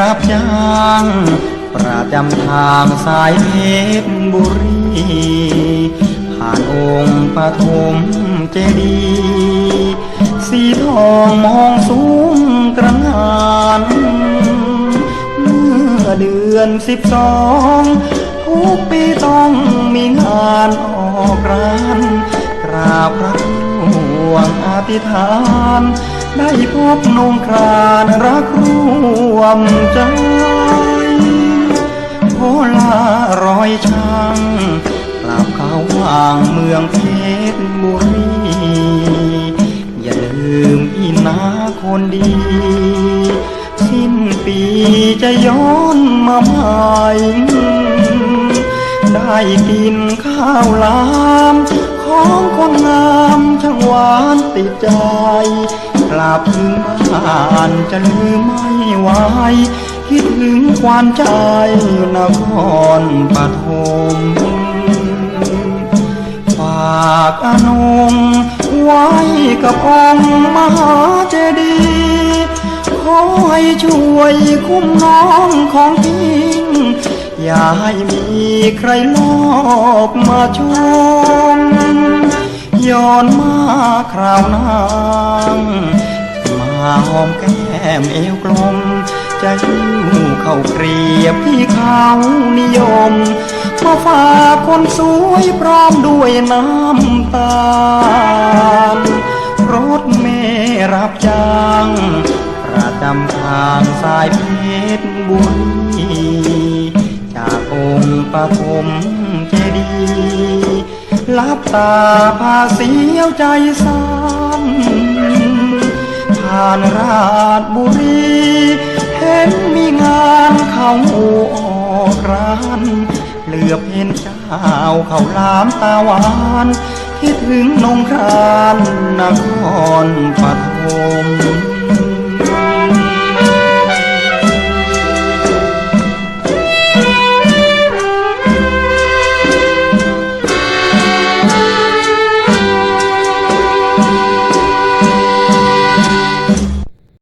รับจ้างประจำทางสายเพชรบุรี ผ่านองค์ปฐมเจดีย์สีทองมองสูงตระหงานเมื่อเดือนสิบสองทุกปีต้องมีงานออกร้านกราบพระร่วงอธิษฐาน ได้พบนงครานรัก มใจ โพลารอยช่างกราบเขาว่างเมืองเพชรบุรี อย่าลืมพี่นาคนดี สิ้นปีจะย้อนมาใหม่ได้กินข้าวลาม ของคนงามช่างหวานติดใจ ลับถึงบ้านจะลืมไม่ไหวคิดถึงควานใจนครปฐมฝากอนงไว้กับองค์มหาเจดีย์ขอให้ช่วยคุ้มน้องของพี่อย่าให้มีใครลอบมาชม ย้อนมาคราวนางมาหอมแก้มเอวกลมจะหิ้วเข้าเกรียบที่เขานิยม มาฝากคนสวยพร้อมด้วยน้ำตาลรถเมรับจ้างประจำทางสายเพชรบุรีจากองค์ปฐมเจดีย์ ลับตาพาเสียวใจสั่นผ่านราชบุรี เห็นมีงานเขาออกร้านเหลือบเห็นเจ้าเขาลามตาหวานคิดถึงนงครานนครปฐม